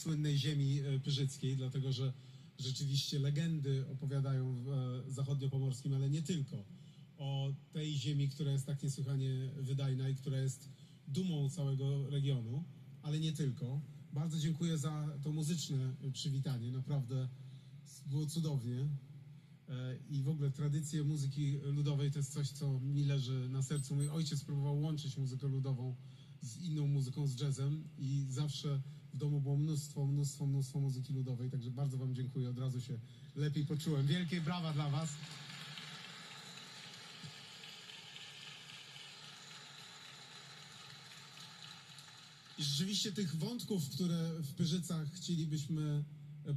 słynnej ziemi e, pyrzyckiej, dlatego że rzeczywiście legendy opowiadają w e, zachodniopomorskim, ale nie tylko, o tej ziemi, która jest tak niesłychanie wydajna i która jest dumą całego regionu, ale nie tylko. Bardzo dziękuję za to muzyczne przywitanie, naprawdę było cudownie. E, I w ogóle tradycje muzyki ludowej to jest coś, co mi leży na sercu. Mój ojciec próbował łączyć muzykę ludową z inną muzyką, z jazzem i zawsze w domu było mnóstwo, mnóstwo, mnóstwo muzyki ludowej, także bardzo Wam dziękuję, od razu się lepiej poczułem. Wielkie brawa dla Was. I rzeczywiście tych wątków, które w Pyrzycach chcielibyśmy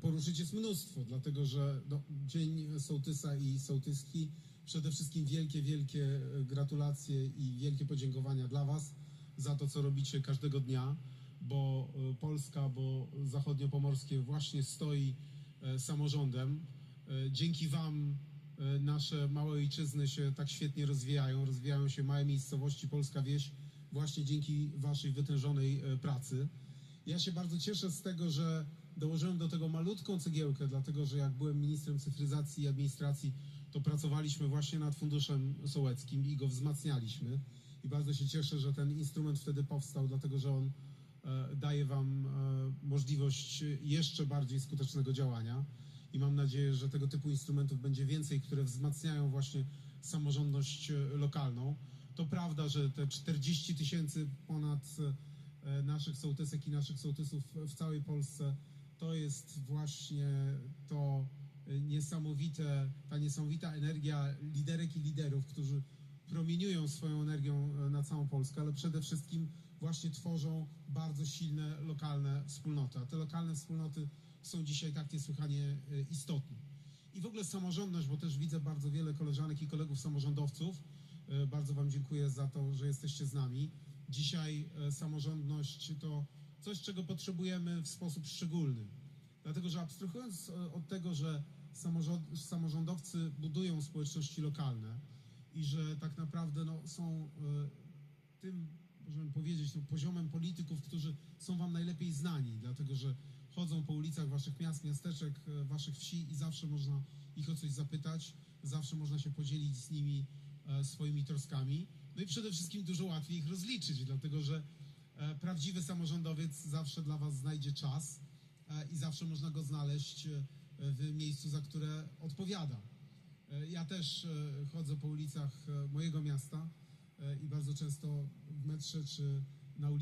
poruszyć jest mnóstwo, dlatego że no, Dzień Sołtysa i Sołtyski przede wszystkim wielkie, wielkie e, gratulacje i wielkie podziękowania dla Was za to, co robicie każdego dnia, bo e, Polska, bo zachodniopomorskie właśnie stoi e, samorządem. E, Dzięki Wam e, nasze małe ojczyzny się tak świetnie rozwijają, rozwijają się małe miejscowości, polska wieś, właśnie dzięki Waszej wytężonej pracy. Ja się bardzo cieszę z tego, że dołożyłem do tego malutką cegiełkę, dlatego że jak byłem ministrem cyfryzacji i administracji, to pracowaliśmy właśnie nad funduszem sołeckim i go wzmacnialiśmy. I bardzo się cieszę, że ten instrument wtedy powstał, dlatego że on daje Wam e, możliwość jeszcze bardziej skutecznego działania. I mam nadzieję, że tego typu instrumentów będzie więcej, które wzmacniają właśnie samorządność e, lokalną. To prawda, że te 40 tysięcy ponad e, naszych sołtysek i naszych sołtysów w całej Polsce to jest właśnie to e, niesamowite, ta niesamowita energia liderek i liderów, którzy promieniują swoją energią e, na całą Polskę, ale przede wszystkim właśnie tworzą bardzo silne lokalne wspólnoty. A te lokalne wspólnoty są dzisiaj tak niesłychanie e, istotne. I w ogóle samorządność, bo też widzę bardzo wiele koleżanek i kolegów samorządowców. E, Bardzo Wam dziękuję za to, że jesteście z nami. Dzisiaj e, samorządność to coś, czego potrzebujemy w sposób szczególny. Dlatego, że abstrahując od tego, że samorząd, samorządowcy budują społeczności lokalne i że tak naprawdę no, są tym, możemy powiedzieć, no, poziomem polityków, którzy są wam najlepiej znani, dlatego że chodzą po ulicach waszych miast, miasteczek, e, waszych wsi i zawsze można ich o coś zapytać, zawsze można się podzielić z nimi e, swoimi troskami. No i przede wszystkim dużo łatwiej ich rozliczyć, dlatego że e, prawdziwy samorządowiec zawsze dla was znajdzie czas i zawsze można go znaleźć w miejscu, za które odpowiada. Ja też chodzę po ulicach mojego miasta i bardzo często w metrze czy na ulicy